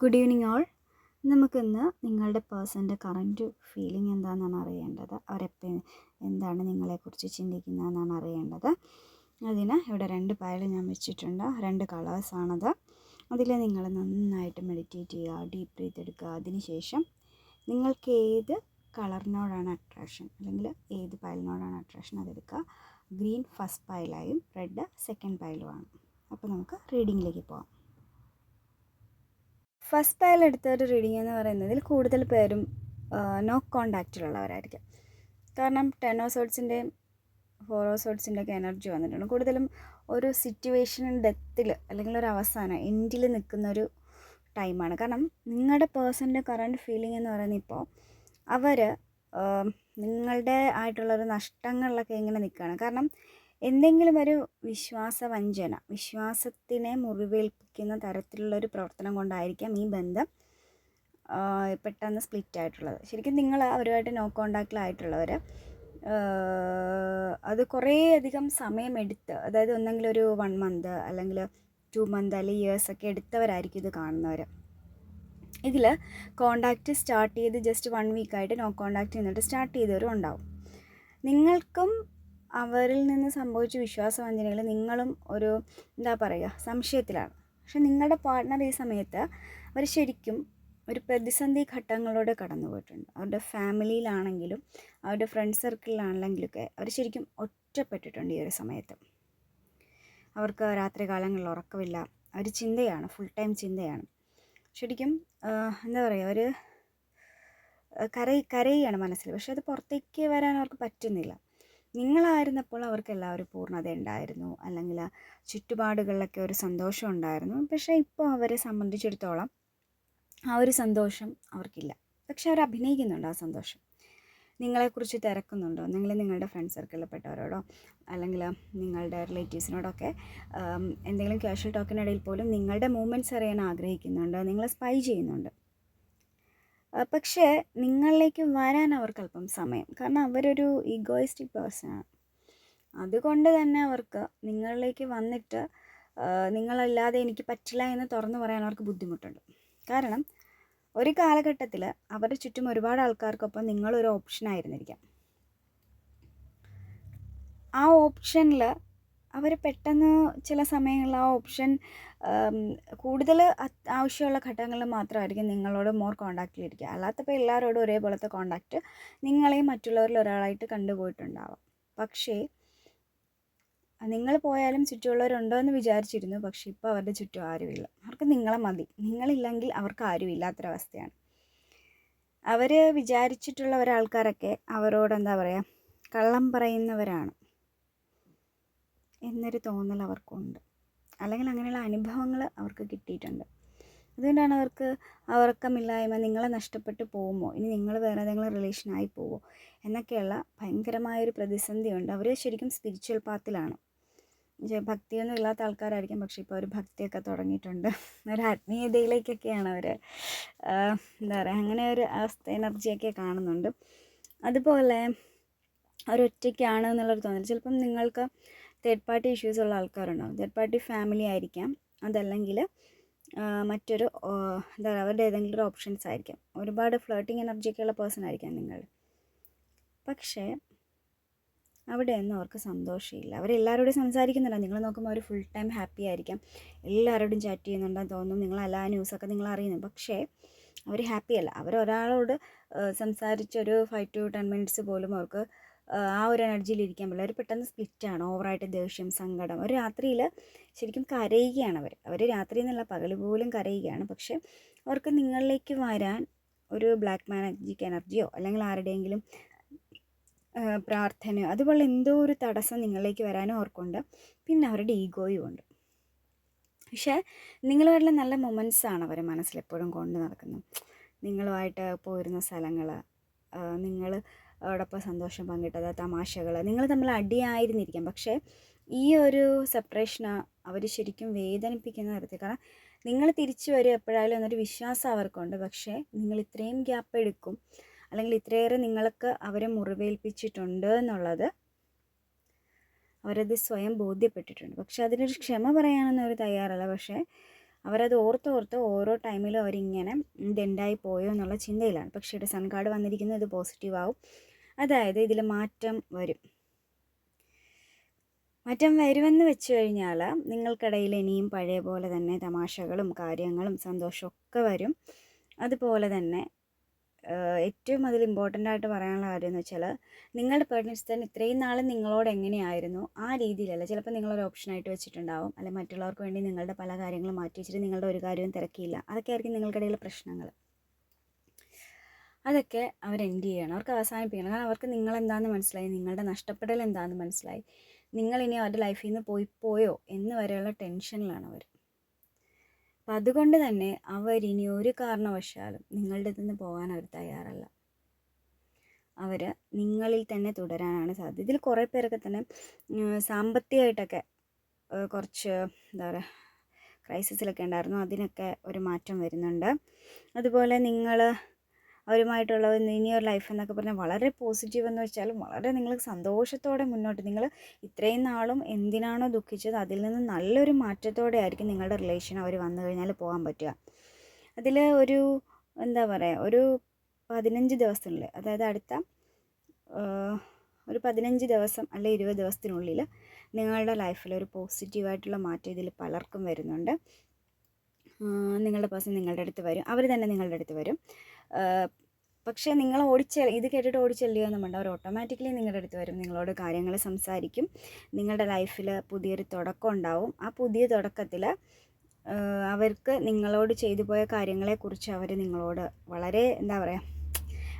Good evening all നമുക്കിന്ന് നിങ്ങളുടെ പേഴ്സന്റെ current feeling എന്താണെന്നാണ് അറിയേണ്ടത്? അവരെപ്പോൾ എന്താണ് നിങ്ങളെക്കുറിച്ച് ചിന്തിക്കുന്നതെന്നാണ് അറിയേണ്ടത്? അതിന് ഇവിടെ രണ്ട് പയൽ ഞാൻ വെച്ചിട്ടുണ്ട്. രണ്ട് കളേഴ്സാണത് അതിൽ നിങ്ങൾ നന്നായിട്ട് മെഡിറ്റേറ്റ് ചെയ്യുക ഡീപ്പ് ബ്രീത്ത് എടുക്കുക. അതിനുശേഷം നിങ്ങൾക്ക് ഏത് കളറിനോടാണ് അട്രാക്ഷൻ അല്ലെങ്കിൽ ഏത് പയലിനോടാണ് അട്രാക്ഷൻ അതെടുക്കുക? ഗ്രീൻ ഫസ്റ്റ് പയലായും റെഡ് സെക്കൻഡ് പയലുമാണ് അപ്പോൾ നമുക്ക് റീഡിങ്ങിലേക്ക് പോകാം ഫസ്റ്റ് പയൽ എടുത്ത ഒരു റീഡിംഗ് എന്ന് പറയുന്നതിൽ കൂടുതൽ പേരും നോ കോണ്ടാക്റ്റിലുള്ളവരായിരിക്കും കാരണം ഫോർ ഓസോഡ്സിന്റെ ഒക്കെ എനർജി വന്നിട്ടുണ്ട്. കൂടുതലും ഒരു സിറ്റുവേഷൻ ഡെത്തിൽ അല്ലെങ്കിൽ ഒരു അവസാനം എൻഡിൽ നിൽക്കുന്ന ഒരു ടൈമാണ് കാരണം നിങ്ങളുടെ പേഴ്സന്റെ കറണ്ട് ഫീലിംഗ് എന്ന് പറയുന്നത് ഇപ്പോൾ അവർ നിങ്ങളുടെ ആയിട്ടുള്ളൊരു നഷ്ടങ്ങളിലൊക്കെ എങ്ങനെ നിൽക്കുകയാണ്. കാരണം എന്തെങ്കിലും ഒരു വിശ്വാസവഞ്ചന വിശ്വാസത്തിനെ മുറിവേൽപ്പിക്കുന്ന തരത്തിലുള്ള ഒരു പ്രവർത്തനം കൊണ്ടായിരിക്കാം ഈ ബന്ധം പെട്ടെന്ന് സ്പ്ലിറ്റ് ആയിട്ടുള്ളത് ശരിക്കും നിങ്ങൾ അവരുമായിട്ട് നോ കോണ്ടാക്റ്റിലായിട്ടുള്ളവർ അത് കുറേ അധികം സമയമെടുത്ത് അതായത് ഒന്നെങ്കിൽ ഒരു വൺ മന്ത് അല്ലെങ്കിൽ ടു മന്ത് അല്ലെങ്കിൽ ഇയേഴ്സ് ഒക്കെ എടുത്തവരായിരിക്കും ഇത് കാണുന്നവർ ഇതിൽ കോണ്ടാക്റ്റ് സ്റ്റാർട്ട് ചെയ്ത് ജസ്റ്റ് വൺ വീക്കായിട്ട് നോ കോണ്ടാക്റ്റ് ചെയ്തിട്ട് സ്റ്റാർട്ട് ചെയ്തവരും ഉണ്ടാവും. നിങ്ങൾക്കും അവരിൽ നിന്ന് സംഭവിച്ച വിശ്വാസവഞ്ചനയിൽ നിങ്ങളും ഒരു എന്താ പറയുക സംശയത്തിലാണ്. പക്ഷെ നിങ്ങളുടെ പാർട്ട്ണർ ഈ സമയത്ത് അവർ ശരിക്കും ഒരു പ്രതിസന്ധി ഘട്ടങ്ങളിലൂടെ കടന്നു പോയിട്ടുണ്ട് അവരുടെ ഫാമിലിയിലാണെങ്കിലും അവരുടെ ഫ്രണ്ട് സർക്കിളിലാണെങ്കിലൊക്കെ അവർ ശരിക്കും ഒറ്റപ്പെട്ടിട്ടുണ്ട് ഈ ഒരു സമയത്ത്. അവർക്ക് രാത്രികാലങ്ങളിൽ ഉറക്കമില്ല. അവർ ചിന്തയാണ് ഫുൾ ടൈം ചിന്തയാണ്. ശരിക്കും എന്താ പറയുക ഒരു കരയി കരയുകയാണ് മനസ്സിൽ. പക്ഷെ അത് പുറത്തേക്ക് വരാൻ അവർക്ക് പറ്റുന്നില്ല. നിങ്ങളായിരുന്നപ്പോൾ അവർക്ക് എല്ലാവരും പൂർണത ഉണ്ടായിരുന്നു അല്ലെങ്കിൽ ചുറ്റുപാടുകളിലൊക്കെ ഒരു സന്തോഷം ഉണ്ടായിരുന്നു. പക്ഷേ ഇപ്പോൾ അവരെ സംബന്ധിച്ചിടത്തോളം ആ ഒരു സന്തോഷം അവർക്കില്ല. പക്ഷെ അവർ അഭിനയിക്കുന്നുണ്ട് ആ സന്തോഷം. നിങ്ങളെക്കുറിച്ച് തിരക്കുന്നുണ്ടോ? നിങ്ങൾ നിങ്ങളുടെ ഫ്രണ്ട് സർക്കിളിൽപ്പെട്ടവരോടോ അല്ലെങ്കിൽ നിങ്ങളുടെ റിലേറ്റീവ്സിനോടൊക്കെ എന്തെങ്കിലും ക്യാഷ്വൽ ടോക്കിനിടയിൽ പോലും നിങ്ങളുടെ മൂമെന്റ്സ് അറിയാൻ ആഗ്രഹിക്കുന്നുണ്ട്? നിങ്ങളെ സ്പൈ ചെയ്യുന്നുണ്ട്? പക്ഷേ നിങ്ങളിലേക്ക് വരാൻ അവർക്ക് അല്പം സമയം. കാരണം അവരൊരു ഈഗോയിസ്റ്റിക് പേഴ്സണാണ് അതുകൊണ്ട് തന്നെ അവർക്ക് നിങ്ങളിലേക്ക് വന്നിട്ട് നിങ്ങളല്ലാതെ എനിക്ക് പറ്റില്ല എന്ന് തുറന്നു പറയാൻ അവർക്ക് ബുദ്ധിമുട്ടുണ്ട്. കാരണം ഒരു കാലഘട്ടത്തിൽ അവരുടെ ചുറ്റും ഒരുപാട് ആൾക്കാർക്കൊപ്പം നിങ്ങളൊരു ഓപ്ഷൻ ആയിരുന്നിരിക്കാം. ആ ഓപ്ഷനിൽ അവർ പെട്ടെന്ന് ചില സമയങ്ങളിൽ ആ ഓപ്ഷൻ കൂടുതൽ ആവശ്യമുള്ള ഘട്ടങ്ങളിൽ മാത്രമായിരിക്കും നിങ്ങളോട് മോർ കോണ്ടാക്റ്റിലിരിക്കുക അല്ലാത്തപ്പോൾ എല്ലാവരോടും ഒരേപോലത്തെ കോണ്ടാക്റ്റ് നിങ്ങളെയും മറ്റുള്ളവരിൽ ഒരാളായിട്ട് കണ്ടുപോയിട്ടുണ്ടാവാം. പക്ഷേ നിങ്ങൾ പോയാലും ചുറ്റുമുള്ളവരുണ്ടോ എന്ന് വിചാരിച്ചിരുന്നു. പക്ഷേ ഇപ്പോൾ അവരുടെ ചുറ്റും ആരുമില്ല. അവർക്ക് നിങ്ങളെ മതി. നിങ്ങളില്ലെങ്കിൽ അവർക്ക് ആരും ഇല്ലാത്തൊരവസ്ഥയാണ് അവർ വിചാരിച്ചിട്ടുള്ള ഒരാൾക്കാരൊക്കെ അവരോട് എന്താ പറയുക കള്ളം പറയുന്നവരാണ്. എന്നൊരു തോന്നൽ അവർക്കുണ്ട്. അല്ലെങ്കിൽ അങ്ങനെയുള്ള അനുഭവങ്ങൾ അവർക്ക് കിട്ടിയിട്ടുണ്ട്. അതുകൊണ്ടാണ് അവർക്ക് അവർക്കമില്ലായ്മ നിങ്ങളെ നഷ്ടപ്പെട്ടു പോകുമോ ഇനി നിങ്ങൾ വേറെ ഏതെങ്കിലും റിലേഷനായി പോവോ എന്നൊക്കെയുള്ള ഭയങ്കരമായൊരു പ്രതിസന്ധിയുണ്ട്. അവർ ശരിക്കും സ്പിരിച്വൽ പാത്തിലാണ് ഭക്തിയൊന്നും ഇല്ലാത്ത ആൾക്കാരായിരിക്കും. പക്ഷേ ഇപ്പോൾ അവർ ഭക്തിയൊക്കെ തുടങ്ങിയിട്ടുണ്ട്. ഒരു ആത്മീയതയിലേക്കൊക്കെയാണ് അവർ എന്താ പറയുക അങ്ങനെ ഒരു അവസ്ഥ എനർജിയൊക്കെ കാണുന്നുണ്ട്. അതുപോലെ അവരൊറ്റയ്ക്കാണ് എന്നുള്ളൊരു തോന്നൽ. ചിലപ്പം നിങ്ങൾക്ക് തേർഡ് പാർട്ടി ഇഷ്യൂസ് ഉള്ള ആൾക്കാരുണ്ടാവും. തേർഡ് പാർട്ടി ഫാമിലി ആയിരിക്കാം. അതല്ലെങ്കിൽ മറ്റൊരു എന്താ പറയുക അവരുടെ ഏതെങ്കിലും ഒരു ഓപ്ഷൻസ് ആയിരിക്കാം. ഒരുപാട് ഫ്ലേട്ടിങ് എനർജിയൊക്കെ ഉള്ള പേഴ്സൺ ആയിരിക്കാം നിങ്ങൾ. പക്ഷേ അവിടെയൊന്നും അവർക്ക് സന്തോഷമില്ല. അവരെല്ലാവരോടും സംസാരിക്കുന്നുണ്ട്. നിങ്ങൾ നോക്കുമ്പോൾ അവർ ഫുൾ ടൈം ഹാപ്പി ആയിരിക്കാം. എല്ലാവരോടും ചാറ്റ് ചെയ്യുന്നുണ്ടെന്ന് തോന്നുന്നു നിങ്ങൾ എല്ലാ ന്യൂസൊക്കെ നിങ്ങൾ അറിയുന്നു. പക്ഷേ അവർ ഹാപ്പിയല്ല അവർ ഒരാളോട് സംസാരിച്ചൊരു ഫൈവ് ടു ടെൻ മിനിറ്റ്സ് പോലും അവർക്ക് ആ ഒരു എനർജിയിൽ ഇരിക്കാൻ പറ്റില്ല. അവർ പെട്ടെന്ന് സ്പ്ലിറ്റാണ് ഓവറായിട്ട് ദേഷ്യം സങ്കടം. ഒരു രാത്രിയിൽ ശരിക്കും കരയുകയാണ് അവർ അവർ രാത്രി എന്നുള്ള പകൽ പോലും കരയുകയാണ്. പക്ഷേ അവർക്ക് നിങ്ങളിലേക്ക് വരാൻ ഒരു ബ്ലാക്ക് മാജിക് എനർജിയോ അല്ലെങ്കിൽ ആരുടെയെങ്കിലും പ്രാർത്ഥനയോ അതുപോലെ എന്തോ ഒരു തടസ്സം നിങ്ങളിലേക്ക് വരാനും അവർക്കുണ്ട്. പിന്നെ അവരുടെ ഈഗോയും ഉണ്ട്. പക്ഷേ നിങ്ങളുമായിട്ടുള്ള നല്ല മൊമെന്റ്സാണ് അവർ മനസ്സിലെപ്പോഴും കൊണ്ട് നടക്കുന്നത്. നിങ്ങളുമായിട്ട് പോയിരുന്ന സ്ഥലങ്ങൾ നിങ്ങൾ അവരോടൊപ്പം സന്തോഷം പങ്കിട്ടത് തമാശകൾ നിങ്ങൾ തമ്മിൽ അടിയായിരുന്നിരിക്കാം. പക്ഷേ ഈ ഒരു സെപ്പറേഷൻ അവർ ശരിക്കും വേദനിപ്പിക്കുന്ന തരത്തിൽ. കാരണം നിങ്ങൾ തിരിച്ചു വരും എപ്പോഴായാലും എന്നൊരു വിശ്വാസം അവർക്കുണ്ട്. പക്ഷേ നിങ്ങൾ ഇത്രയും ഗ്യാപ്പ് എടുക്കും. അല്ലെങ്കിൽ ഇത്രയേറെ നിങ്ങൾക്ക് അവരെ മുറിവേൽപ്പിച്ചിട്ടുണ്ട് എന്നുള്ളത് അവരത് സ്വയം ബോധ്യപ്പെട്ടിട്ടുണ്ട്. പക്ഷെ അതിനൊരു ക്ഷമ പറയാനൊന്നും അവർ തയ്യാറല്ല. പക്ഷേ അവരത് ഓർത്ത് ഓർത്ത് ഓരോ ടൈമിലും അവരിങ്ങനെ ഇതെണ്ടായി പോയോ എന്നുള്ള ചിന്തയിലാണ്. പക്ഷേ ഇവിടെ സൺ കാർഡ് വന്നിരിക്കുന്നത് ഇത് പോസിറ്റീവ് ആവും. അതായത് ഇതിൽ മാറ്റം വരും. മാറ്റം വരുമെന്ന് വെച്ച് കഴിഞ്ഞാൽ നിങ്ങൾക്കിടയിൽ ഇനിയും പഴയ പോലെ തന്നെ തമാശകളും കാര്യങ്ങളും സന്തോഷമൊക്കെ വരും. അതുപോലെ തന്നെ ഏറ്റവും അതിൽ ഇമ്പോർട്ടന്റ് ആയിട്ട് പറയാനുള്ള കാര്യം എന്ന് വെച്ചാൽ നിങ്ങളുടെ പേഴ്സൺ ഇത്രയും നാൾ നിങ്ങളോട് എങ്ങനെയായിരുന്നു? ആ രീതിയിലല്ല. ചിലപ്പോൾ നിങ്ങളൊരു ഓപ്ഷനായിട്ട് വെച്ചിട്ടുണ്ടാവും. അല്ലെങ്കിൽ മറ്റുള്ളവർക്ക് വേണ്ടി നിങ്ങളുടെ പല കാര്യങ്ങളും മാറ്റി വെച്ചിട്ട് നിങ്ങളുടെ ഒരു കാര്യവും തിരക്കിയില്ല. അതൊക്കെ ആയിരിക്കും നിങ്ങൾക്കിടയിലെ പ്രശ്നങ്ങൾ അതൊക്കെ അവർ എൻഡ് ചെയ്യണം. അവർക്ക് അവസാനിപ്പിക്കണം. കാരണം അവർക്ക് നിങ്ങളെന്താണെന്ന് മനസ്സിലായി? നിങ്ങളുടെ നഷ്ടപ്പെടൽ എന്താണെന്ന് മനസ്സിലായി? നിങ്ങളിനി അവരുടെ ലൈഫിൽ നിന്ന് പോയി പോയോ എന്ന് വരെയുള്ള ടെൻഷനിലാണ് അവർ അപ്പം അതുകൊണ്ട് തന്നെ അവരിനി ഒരു കാരണവശാലും നിങ്ങളുടെ നിന്ന് പോകാൻ അവർ തയ്യാറല്ല. അവർ നിങ്ങളിൽ തന്നെ തുടരാനാണ് സാധ്യത. ഇതിൽ കുറേ പേരൊക്കെ തന്നെ സാമ്പത്തികമായിട്ടൊക്കെ കുറച്ച് എന്താ പറയുക ക്രൈസിസിലൊക്കെ ഉണ്ടായിരുന്നു. അതിനൊക്കെ ഒരു മാറ്റം വരുന്നുണ്ട്. അതുപോലെ നിങ്ങൾ അവരുമായിട്ടുള്ള ഇനിയൊരു ലൈഫ് എന്നൊക്കെ പറഞ്ഞാൽ വളരെ പോസിറ്റീവ് എന്ന് വെച്ചാൽ വളരെ നിങ്ങൾ സന്തോഷത്തോടെ മുന്നോട്ട്. നിങ്ങൾ ഇത്രയും നാളും എന്തിനാണോ ദുഃഖിച്ചത്? അതിൽ നിന്ന് നല്ലൊരു മാറ്റത്തോടെ ആയിരിക്കും നിങ്ങളുടെ റിലേഷൻ അവർ വന്നു കഴിഞ്ഞാൽ പോകാൻ പറ്റുക. അതിൽ ഒരു എന്താ പറയുക ഒരു പതിനഞ്ച് ദിവസത്തിനുള്ളിൽ അതായത് അടുത്ത ഒരു പതിനഞ്ച് ദിവസം അല്ലെ ഇരുപത് ദിവസത്തിനുള്ളിൽ നിങ്ങളുടെ ലൈഫിൽ ഒരു പോസിറ്റീവായിട്ടുള്ള മാറ്റം ഇതിൽ പലർക്കും വരുന്നുണ്ട്. നിങ്ങളുടെ പേഴ്സൺ നിങ്ങളുടെ അടുത്ത് വരും. അവർ തന്നെ നിങ്ങളുടെ അടുത്ത് വരും. പക്ഷേ നിങ്ങൾ ഓടിച്ച ഇത് കേട്ടിട്ട് ഓടിച്ചെല്ലുകയൊന്നും വേണ്ട അവർ ഓട്ടോമാറ്റിക്കലി നിങ്ങളുടെ അടുത്ത് വരും. നിങ്ങളോട് കാര്യങ്ങൾ സംസാരിക്കും. നിങ്ങളുടെ ലൈഫിൽ പുതിയൊരു തുടക്കം ഉണ്ടാവും. ആ പുതിയ തുടക്കത്തിൽ അവർക്ക് നിങ്ങളോട് ചെയ്തു പോയ കാര്യങ്ങളെക്കുറിച്ച് അവർ നിങ്ങളോട് വളരെ എന്താ പറയുക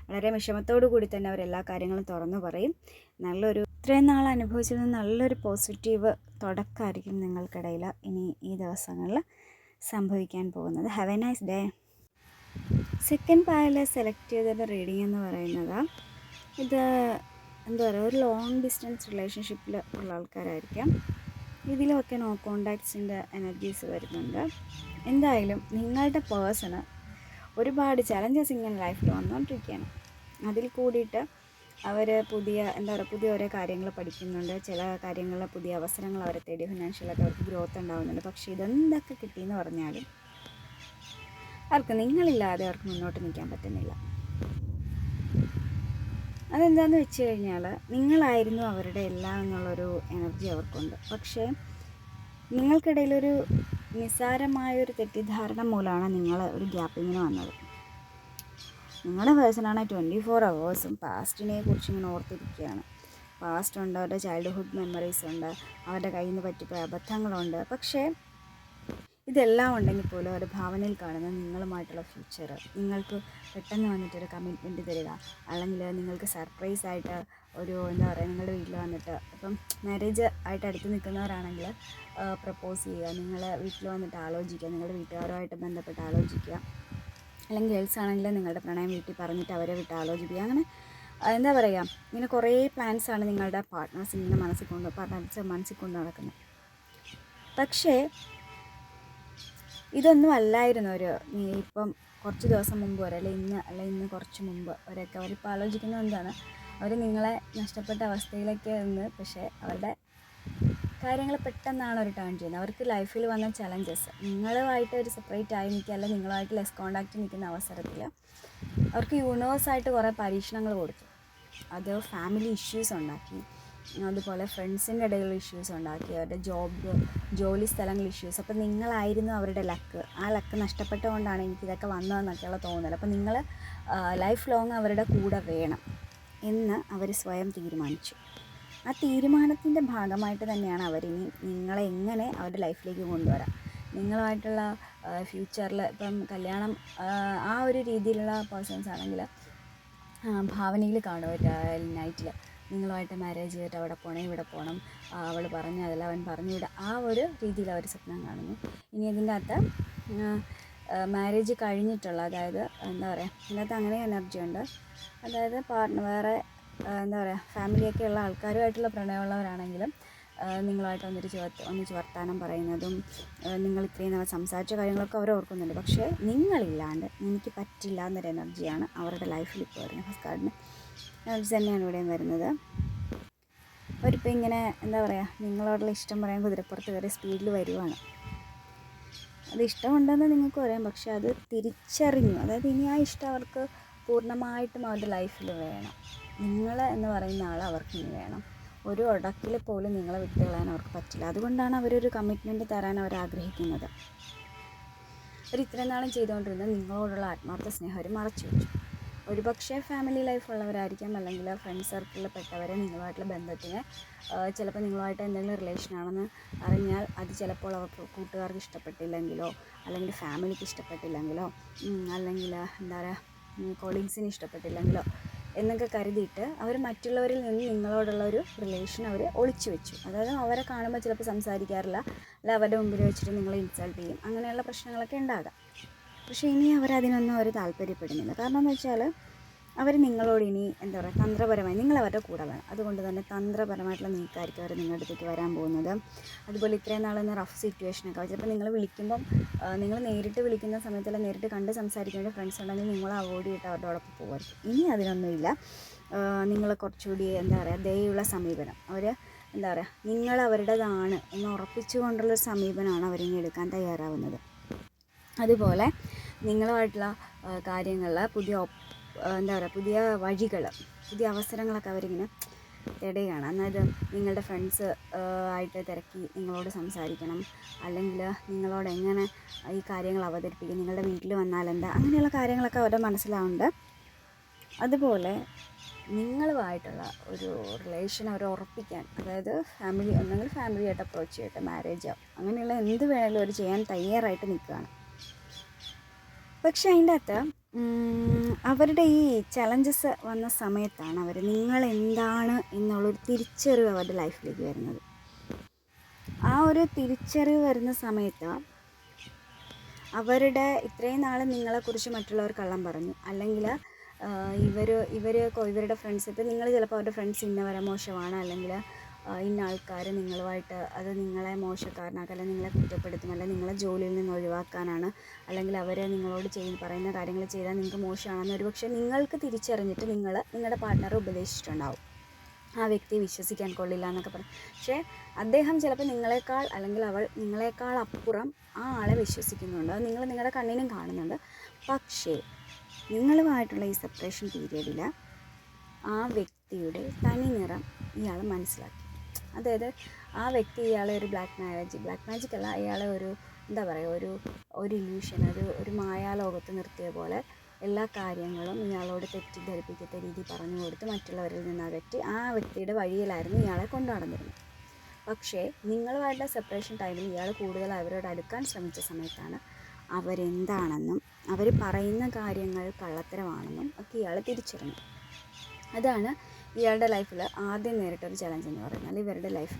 വളരെ വിഷമത്തോടു കൂടി തന്നെ അവരെല്ലാ കാര്യങ്ങളും തുറന്നു പറയും. നല്ലൊരു ഇത്രയും നാൾ അനുഭവിച്ചിരുന്ന നല്ലൊരു പോസിറ്റീവ് തുടക്കമായിരിക്കും നിങ്ങൾക്കിടയിൽ ഇനി ഈ ദിവസങ്ങളിൽ സംഭവിക്കാൻ പോകുന്നത്. Have a nice day second Payal select ചെയ്തതിന്റെ റീഡിംഗ് എന്ന് പറയുന്നത്. ഇത് എന്താ പറയുക ഒരു ലോങ് ഡിസ്റ്റൻസ് റിലേഷൻഷിപ്പിൽ ഉള്ള ആൾക്കാരായിരിക്കാം. ഇതിലൊക്കെ നോ കോണ്ടാക്ട്സിന്റെ എനർജീസ് വരുന്നുണ്ട്. എന്തായാലും നിങ്ങളുടെ പേഴ്സണ് ഒരുപാട് ചലഞ്ചസ് ഇങ്ങനെ ലൈഫിൽ വന്നുകൊണ്ടിരിക്കുകയാണ് അതിൽ കൂടിയിട്ട് അവർ പുതിയ എന്താ പറയുക പുതിയ ഓരോ കാര്യങ്ങൾ പഠിക്കുന്നുണ്ട്. ചില കാര്യങ്ങളിൽ പുതിയ അവസരങ്ങൾ അവരെ തേടി ഫിനാൻഷ്യലായിട്ട് അവർക്ക് ഗ്രോത്ത് ഉണ്ടാകുന്നുണ്ട് പക്ഷേ ഇതെന്തൊക്കെ കിട്ടിയെന്ന് പറഞ്ഞാലും അവർക്ക് നിങ്ങളില്ലാതെ അവർക്ക് മുന്നോട്ട് നിൽക്കാൻ പറ്റുന്നില്ല. അതെന്താണെന്ന് വെച്ച് കഴിഞ്ഞാൽ നിങ്ങളായിരുന്നു അവരുടെ എല്ലാം എന്നുള്ളൊരു എനർജി അവർക്കുണ്ട്. പക്ഷേ നിങ്ങൾക്കിടയിലൊരു നിസ്സാരമായൊരു തെറ്റിദ്ധാരണ മൂലമാണ് നിങ്ങൾ ഒരു ഗ്യാപ്പിങ്ങിന് വന്നത്. നിങ്ങളുടെ പേഴ്സണാണ് ട്വന്റി ഫോർ അവേഴ്സും പാസ്റ്റിനെ കുറിച്ച് ഇങ്ങനെ ഓർത്തിരിക്കുകയാണ്. പാസ്റ്റ് ഉണ്ട് അവരുടെ ചൈൽഡ്ഹുഡ് മെമ്മറീസ് ഉണ്ട് അവരുടെ കയ്യിൽ നിന്ന് പറ്റിപ്പോയ അബദ്ധങ്ങളുണ്ട്. പക്ഷേ ഇതെല്ലാം ഉണ്ടെങ്കിൽ പോലും ഒരു ഭാവനയിൽ കാണുന്ന നിങ്ങളുമായിട്ടുള്ള ഫ്യൂച്ചർ നിങ്ങൾക്ക് പെട്ടെന്ന് വന്നിട്ടൊരു കമ്മിറ്റ്മെന്റ് തരിക. അല്ലെങ്കിൽ നിങ്ങൾക്ക് സർപ്രൈസ് ആയിട്ട് ഒരു എന്താ പറയുക നിങ്ങളുടെ വീട്ടിൽ വന്നിട്ട് ഇപ്പം മാരേജ് ആയിട്ട് അടുത്ത് നിൽക്കുന്നവരാണെങ്കിൽ പ്രപ്പോസ് ചെയ്യുക. നിങ്ങൾ വീട്ടിൽ വന്നിട്ട് ആലോചിക്കുക. നിങ്ങളുടെ വീട്ടുകാരുമായിട്ട് ബന്ധപ്പെട്ട് ആലോചിക്കുക. അല്ലെങ്കിൽ ഗേൾസ് ആണെങ്കിൽ നിങ്ങളുടെ പ്രണയം വീട്ടിൽ പറഞ്ഞിട്ട് അവരെ വിട്ട് ആലോചിക്കുക അങ്ങനെ എന്താ പറയുക ഇങ്ങനെ കുറേ പ്ലാൻസാണ് നിങ്ങളുടെ പാർട്ട്നേഴ്സ് ഇങ്ങനെ മനസ്സിൽ കൊണ്ട് പാർട്ട്നേഴ്സ് മനസ്സിൽ കൊണ്ട് നടക്കുന്നത്. പക്ഷേ ഇതൊന്നും അല്ലായിരുന്നു ഒരു ഇപ്പം കുറച്ച് ദിവസം മുമ്പ് വരെ അല്ലെ ഇന്ന് അല്ലെ ഇന്ന് കുറച്ച് മുമ്പ് അവരൊക്കെ അവരിപ്പോൾ ആലോചിക്കുന്നത് എന്താണ്? അവർ നിങ്ങളെ നഷ്ടപ്പെട്ട അവസ്ഥയിലൊക്കെ നിന്ന് പക്ഷേ അവരുടെ കാര്യങ്ങൾ പെട്ടെന്നാണ് അവർ ടേൺ ചെയ്യുന്നത്. അവർക്ക് ലൈഫിൽ വന്ന ചലഞ്ചസ് നിങ്ങളുമായിട്ട് ഒരു സെപ്പറേറ്റ് ആയി നിൽക്കുക അല്ലെങ്കിൽ നിങ്ങളുമായിട്ട് ലെസ് കോണ്ടാക്റ്റ് നിൽക്കുന്ന അവസരത്തിൽ അവർക്ക് യൂണിവേഴ്സായിട്ട് കുറേ പരീക്ഷണങ്ങൾ കൊടുത്തു. അത് ഫാമിലി ഇഷ്യൂസ് ഉണ്ടാക്കി. അതുപോലെ ഫ്രണ്ട്സിന്റെ ഇടയിൽ ഇഷ്യൂസ് ഉണ്ടാക്കി അവരുടെ ജോബ് ജോലി സ്ഥലങ്ങൾ ഇഷ്യൂസ് അപ്പോൾ നിങ്ങളായിരുന്നു അവരുടെ ലക്ക് ആ ലക്ക് നഷ്ടപ്പെട്ടുകൊണ്ടാണ് എനിക്കിതൊക്കെ വന്നതെന്നൊക്കെയുള്ള തോന്നൽ അപ്പോൾ നിങ്ങൾ ലൈഫ് ലോങ് അവരുടെ കൂടെ വേണം എന്ന് അവർ സ്വയം തീരുമാനിച്ചു. ആ തീരുമാനത്തിന്റെ ഭാഗമായിട്ട് തന്നെയാണ് അവരിനി നിങ്ങളെ എങ്ങനെ അവരുടെ ലൈഫിലേക്ക് കൊണ്ടുവരാം. നിങ്ങളുമായിട്ടുള്ള ഫ്യൂച്ചറിൽ ഇപ്പം കല്യാണം ആ ഒരു രീതിയിലുള്ള പേഴ്സൺസ് ആണെങ്കിൽ ഭാവനയിൽ കാണും നൈറ്റിൽ നിങ്ങളുമായിട്ട് മാരേജ് ചെയ്തിട്ട് അവിടെ പോകണം ഇവിടെ പോകണം അവൾ പറഞ്ഞു അതല്ല അവൻ പറഞ്ഞു വിടുക ആ ഒരു രീതിയിൽ അവർ സ്വപ്നം കാണുന്നു. ഇനി ഇതിന്റെ അകത്ത് മാരേജ് കഴിഞ്ഞിട്ടുള്ള അതായത് എന്താ പറയുക ഇതിനകത്ത് അങ്ങനെ എനർജി ഉണ്ട്. അതായത് പാർട്ട്ണർ വേറെ എന്താ പറയുക ഫാമിലിയൊക്കെ ഉള്ള ആൾക്കാരുമായിട്ടുള്ള പ്രണയമുള്ളവരാണെങ്കിലും നിങ്ങളുമായിട്ട് ഒന്നിച്ച് ഒന്നിച്ച് വർത്താനം പറയുന്നതും നിങ്ങൾ ഇത്രയും നാൾ സംസാരിച്ച കാര്യങ്ങളൊക്കെ അവർ ഓർക്കുന്നുണ്ട്. പക്ഷേ നിങ്ങളില്ലാണ്ട് എനിക്ക് പറ്റില്ല എന്നൊരു എനർജിയാണ് അവരുടെ ലൈഫിൽ ഇപ്പോൾ വരുന്നത്. ഫസ്റ്റ് എനർജി തന്നെയാണ് ഇവിടെയും വരുന്നത്. അവരിപ്പോൾ ഇങ്ങനെ എന്താ പറയുക നിങ്ങളോടുള്ള ഇഷ്ടം പറയാൻ കുതിരപ്പുറത്ത് കയറി സ്പീഡിൽ വരുവാണ്. അത് ഇഷ്ടമുണ്ടെന്ന് നിങ്ങൾക്ക് പറയാം പക്ഷെ അത് തിരിച്ചറിഞ്ഞു. അതായത് ഇനി ആ ഇഷ്ടം അവർക്ക് പൂർണമായിട്ടും അവരുടെ ലൈഫിൽ വേണം. നിങ്ങൾ എന്ന് പറയുന്ന ആൾ അവർക്ക് ഇനി വേണം. ഒരു ഉടക്കിൽ പോലും നിങ്ങളെ വിട്ടുകളയാൻ അവർക്ക് പറ്റില്ല. അതുകൊണ്ടാണ് അവരൊരു കമ്മിറ്റ്മെന്റ് തരാൻ അവർ ആഗ്രഹിക്കുന്നത്. അവർ ഇത്രയും നാളും ചെയ്തുകൊണ്ടിരുന്ന നിങ്ങളോടുള്ള ആത്മാർത്ഥ സ്നേഹം അവർ മറച്ചു വെച്ചു. ഒരുപക്ഷെ ഫാമിലി ലൈഫുള്ളവരായിരിക്കാം അല്ലെങ്കിൽ ഫ്രണ്ട് സർക്കിളിൽ പെട്ടവരെ നിങ്ങളുമായിട്ടുള്ള ബന്ധത്തിന് ചിലപ്പോൾ നിങ്ങളുമായിട്ട് എന്തെങ്കിലും റിലേഷൻ ആണെന്ന് അറിഞ്ഞാൽ അത് ചിലപ്പോൾ അവർക്ക് കൂട്ടുകാർക്ക് ഇഷ്ടപ്പെട്ടില്ലെങ്കിലോ അല്ലെങ്കിൽ ഫാമിലിക്ക് ഇഷ്ടപ്പെട്ടില്ലെങ്കിലോ അല്ലെങ്കിൽ എന്താ പറയുക കൊളീഗ്സിന് ഇഷ്ടപ്പെട്ടില്ലെങ്കിലോ എന്നൊക്കെ കരുതിയിട്ട് അവർ മറ്റുള്ളവരിൽ നിന്ന് നിങ്ങളോടുള്ള ഒരു റിലേഷൻ അവർ ഒളിച്ചു വെച്ചു. അതായത് അവരെ കാണുമ്പോൾ ചിലപ്പോൾ സംസാരിക്കാറില്ല അല്ല അവരുടെ മുമ്പിൽ വെച്ചിട്ട് നിങ്ങളെ ഇൻസൾട്ട് ചെയ്യും അങ്ങനെയുള്ള പ്രശ്നങ്ങളൊക്കെ ഉണ്ടാകാം. പക്ഷേ ഇനി അവരതിനൊന്നും ഒരു താല്പര്യപ്പെടുന്നില്ല. കാരണം എന്ന് വെച്ചാൽ അവർ നിങ്ങളോട് ഇനി എന്താ പറയുക തന്ത്രപരമായി നിങ്ങൾ അവരുടെ കൂടെ വേണം. അതുകൊണ്ട് തന്നെ തന്ത്രപരമായിട്ടുള്ള നീക്കമായിരിക്കും അവർ നിങ്ങളുടെ അടുത്തേക്ക് വരാൻ പോകുന്നത്. അതുപോലെ ഇത്രയും നാളൊന്ന് റഫ് സിറ്റുവേഷനൊക്കെ ചിലപ്പോൾ നിങ്ങൾ വിളിക്കുമ്പം നിങ്ങൾ നേരിട്ട് വിളിക്കുന്ന സമയത്തല്ല നേരിട്ട് കണ്ട് സംസാരിക്കേണ്ട ഫ്രണ്ട്സ് ഉണ്ടെങ്കിൽ നിങ്ങൾ അവോയ്ഡ് ചെയ്തിട്ട് അവരുടെ ഒപ്പം പോകുമായിരിക്കും ഇനി അതിനൊന്നുമില്ല. നിങ്ങൾ കുറച്ചുകൂടി എന്താ പറയുക ദയുള്ള സമീപനം. അവർ എന്താ പറയുക നിങ്ങൾ അവരുടേതാണ് എന്ന് ഉറപ്പിച്ചുകൊണ്ടുള്ളൊരു സമീപനമാണ് അവരിനി എടുക്കാൻ തയ്യാറാവുന്നത്. അതുപോലെ നിങ്ങളുമായിട്ടുള്ള കാര്യങ്ങളിൽ പുതിയ എന്താ പറയുക പുതിയ വഴികൾ പുതിയ അവസരങ്ങളൊക്കെ അവരിങ്ങനെ തേടുകയാണ്. അതായത് നിങ്ങളുടെ ഫ്രണ്ട്സ് ആയിട്ട് തിരക്കി നിങ്ങളോട് സംസാരിക്കണം. അല്ലെങ്കിൽ നിങ്ങളോട് എങ്ങനെ ഈ കാര്യങ്ങൾ അവതരിപ്പിക്കും നിങ്ങളുടെ വീട്ടിൽ വന്നാൽ എന്താ അങ്ങനെയുള്ള കാര്യങ്ങളൊക്കെ അവരുടെ മനസ്സിലാവുന്നുണ്ട്. അതുപോലെ നിങ്ങളുമായിട്ടുള്ള ഒരു റിലേഷൻ അവർ ഉറപ്പിക്കാൻ അതായത് ഫാമിലി ഒന്നെങ്കിൽ ഫാമിലിയായിട്ട് അപ്രോച്ച് ചെയ്യട്ടെ മാരേജോ അങ്ങനെയുള്ള എന്ത് വേണമെങ്കിലും അവർ ചെയ്യാൻ തയ്യാറായിട്ട് നിൽക്കുകയാണ്. പക്ഷെ അതിന്റെ അകത്ത് അവരുടെ ഈ ചലഞ്ചസ് വന്ന സമയത്താണ് അവർ നിങ്ങൾ എന്താണ് എന്നുള്ളൊരു തിരിച്ചറിവ് അവരുടെ ലൈഫിലേക്ക് വരുന്നത്. ആ ഒരു തിരിച്ചറിവ് വരുന്ന സമയത്ത് അവരുടെ ഇത്രയും നാൾ നിങ്ങളെക്കുറിച്ച് മറ്റുള്ളവർ കള്ളം പറഞ്ഞു. അല്ലെങ്കിൽ ഇവർ ഇവർ ഇവരുടെ ഫ്രണ്ട്സ് ഇപ്പം നിങ്ങൾ ചിലപ്പോൾ അവരുടെ ഫ്രണ്ട്സ് ഇന്നവരെ മോശമാണ്. അല്ലെങ്കിൽ ഇന്ന ആൾക്കാർ നിങ്ങളുമായിട്ട് അത് നിങ്ങളെ മോശക്കാരനാക്കുക അല്ലെങ്കിൽ നിങ്ങളെ കുറ്റപ്പെടുത്തും അല്ലെങ്കിൽ നിങ്ങളെ ജോലിയിൽ നിന്ന് ഒഴിവാക്കാനാണ് അല്ലെങ്കിൽ അവരെ നിങ്ങളോട് ചെയ്ത് പറയുന്ന കാര്യങ്ങൾ ചെയ്താൽ നിങ്ങൾക്ക് മോശമാണെന്ന് ഒരുപക്ഷെ നിങ്ങൾക്ക് തിരിച്ചറിഞ്ഞിട്ട് നിങ്ങൾ നിങ്ങളുടെ പാർട്ട്ണറെ ഉപദേശിച്ചിട്ടുണ്ടാവും. ആ വ്യക്തിയെ വിശ്വസിക്കാൻ കൊള്ളില്ല എന്നൊക്കെ പറയും പക്ഷേ അദ്ദേഹം ചിലപ്പോൾ നിങ്ങളെക്കാൾ അല്ലെങ്കിൽ അവൾ നിങ്ങളെക്കാൾ അപ്പുറം ആ ആളെ വിശ്വസിക്കുന്നുണ്ട്. അത് നിങ്ങൾ നിങ്ങളുടെ കണ്ണിനും കാണുന്നുണ്ട്. പക്ഷേ നിങ്ങളുമായിട്ടുള്ള ഈ സെപ്പറേഷൻ പീരീഡിൽ ആ വ്യക്തിയുടെ തനി നിറം ഇയാൾ മനസ്സിലാക്കി. അതായത് ആ വ്യക്തി ഇയാളെ ഒരു ബ്ലാക്ക് മാജിക് ബ്ലാക്ക് മാജിക് അല്ല ഇയാളെ ഒരു എന്താ പറയുക ഒരു ഒരു ഇല്യൂഷൻ ഒരു ഒരു മായാലോകത്ത് നിർത്തിയ പോലെ എല്ലാ കാര്യങ്ങളും ഇയാളോട് തെറ്റിദ്ധരിപ്പിക്കത്ത രീതി പറഞ്ഞു കൊടുത്ത് മറ്റുള്ളവരിൽ നിന്ന് അകറ്റി ആ വ്യക്തിയുടെ വഴിയിലായിരുന്നു ഇയാളെ കൊണ്ടു നടന്നിരുന്നത്. പക്ഷേ നിങ്ങളുമായിട്ടുള്ള സെപ്പറേഷൻ ടൈമിൽ ഇയാൾ കൂടുതൽ അവരോട് അടുക്കാൻ ശ്രമിച്ച സമയത്താണ് അവരെന്താണെന്നും അവർ പറയുന്ന കാര്യങ്ങൾ കള്ളത്തരമാണെന്നും ഒക്കെ ഇയാൾ തിരിച്ചറിഞ്ഞു അതാണ് ഇയാളുടെ ലൈഫിൽ ആദ്യം നേരിട്ടൊരു ചലഞ്ച് എന്ന് പറയുന്നത് ഇവരുടെ ലൈഫ്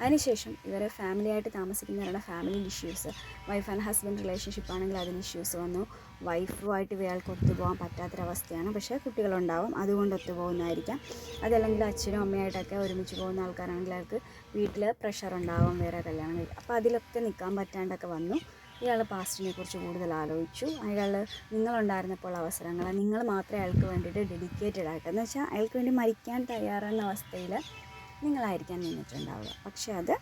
അതിനുശേഷം ഇവരെ ഫാമിലിയായിട്ട് താമസിക്കുന്നവരുടെ family issues wife and husband relationship ആണെങ്കിൽ അതിന് ഇഷ്യൂസ് വന്നു. വൈഫുമായിട്ട് ഇയാൾക്ക് ഒത്തുപോകാൻ പറ്റാത്തൊരവസ്ഥയാണ്. പക്ഷേ കുട്ടികളുണ്ടാവും അതുകൊണ്ട് ഒത്തുപോകുന്നതായിരിക്കാം. അതല്ലെങ്കിൽ അച്ഛനും അമ്മയായിട്ടൊക്കെ ഒരുമിച്ച് പോകുന്ന ആൾക്കാരാണെങ്കിൽ അയാൾക്ക് വീട്ടിൽ പ്രഷർ ഉണ്ടാവും വേറെ കല്യാണം അപ്പോൾ അതിലൊക്കെ നിൽക്കാൻ പറ്റാണ്ടൊക്കെ വന്നു. ഇയാൾ പാസ്റ്റിനെ കുറിച്ച് കൂടുതൽ ആലോചിച്ചു. അയാൾ നിങ്ങളുണ്ടായിരുന്നപ്പോൾ അവസരങ്ങൾ നിങ്ങൾ മാത്രമേ അയാൾക്ക് വേണ്ടിയിട്ട് ഡെഡിക്കേറ്റഡ് ആയിട്ട്. എന്ന് വെച്ചാൽ അയാൾക്ക് വേണ്ടി മരിക്കാൻ തയ്യാറെന്ന അവസ്ഥയിൽ നിങ്ങളായിരിക്കാൻ നിന്നിട്ടുണ്ടാവുക. പക്ഷെ അത്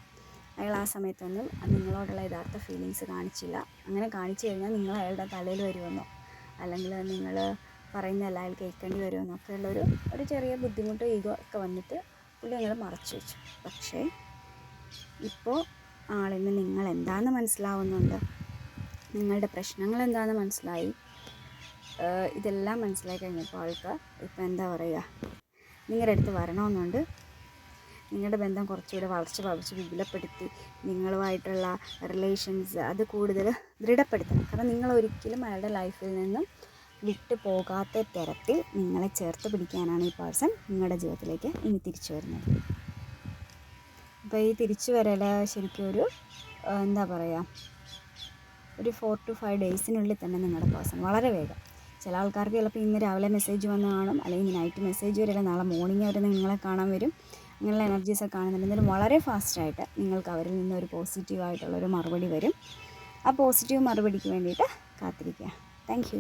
അയാൾ ആ സമയത്തൊന്നും നിങ്ങളോടുള്ള യഥാർത്ഥ ഫീലിങ്സ് കാണിച്ചില്ല. അങ്ങനെ കാണിച്ചു കഴിഞ്ഞാൽ നിങ്ങൾ അയാളുടെ തലയിൽ വരുമെന്നോ അല്ലെങ്കിൽ നിങ്ങൾ പറയുന്നതല്ല അയാൾ കേൾക്കേണ്ടി വരുമെന്നോ ഒക്കെ ഉള്ളൊരു ഒരു ചെറിയ ബുദ്ധിമുട്ട് ഈഗോ ഒക്കെ വന്നിട്ട് പുള്ളി ഞങ്ങൾ മറച്ചു വെച്ചു. പക്ഷേ ഇപ്പോൾ ആളിന് നിങ്ങൾ എന്താണെന്ന് മനസ്സിലാവുന്നുണ്ട്? നിങ്ങളുടെ പ്രശ്നങ്ങൾ എന്താണെന്ന് മനസ്സിലായി. ഇതെല്ലാം മനസ്സിലായി കഴിഞ്ഞപ്പോൾ ആൾക്ക് ഇപ്പം എന്താ പറയുക നിങ്ങളുടെ അടുത്ത് വരണമെന്നുണ്ട്. നിങ്ങളുടെ ബന്ധം കുറച്ചുകൂടെ വളർച്ച പ്രാപിച്ച് വിപുലപ്പെടുത്തി നിങ്ങളുമായിട്ടുള്ള റിലേഷൻസ് അത് കൂടുതൽ ദൃഢപ്പെടുത്തണം. കാരണം നിങ്ങൾ ഒരിക്കലും അയാളുടെ ലൈഫിൽ നിന്നും വിട്ടു പോകാത്ത തരത്തിൽ നിങ്ങളെ ചേർത്ത് പിടിക്കാനാണ് ഈ പേഴ്സൺ നിങ്ങളുടെ ജീവിതത്തിലേക്ക് ഇനി തിരിച്ചു വരുന്നത്. അപ്പോൾ ഈ തിരിച്ചു വരൽ ശരിക്കും ഒരു എന്താ പറയുക ഒരു ഫോർ ടു ഫൈവ് ഡേയ്സിനുള്ളിൽ തന്നെ നിങ്ങളുടെ പേഴ്സൺ വളരെ വേഗം. ചില ആൾക്കാർക്ക് ചിലപ്പോൾ ഇന്ന് രാവിലെ മെസ്സേജ് വന്ന് കാണും അല്ലെങ്കിൽ നൈറ്റ് മെസ്സേജ് വരില്ല നാളെ മോർണിംഗ് അവർ നിങ്ങളെ കാണാൻ വരും. അങ്ങനെയുള്ള എനർജീസൊക്കെ കാണുന്നുണ്ട്. എന്നാലും വളരെ ഫാസ്റ്റായിട്ട് നിങ്ങൾക്ക് അവരിൽ നിന്ന് ഒരു പോസിറ്റീവായിട്ടുള്ളൊരു മറുപടി വരും. ആ പോസിറ്റീവ് മറുപടിക്ക് വേണ്ടിയിട്ട് കാത്തിരിക്കുക. താങ്ക്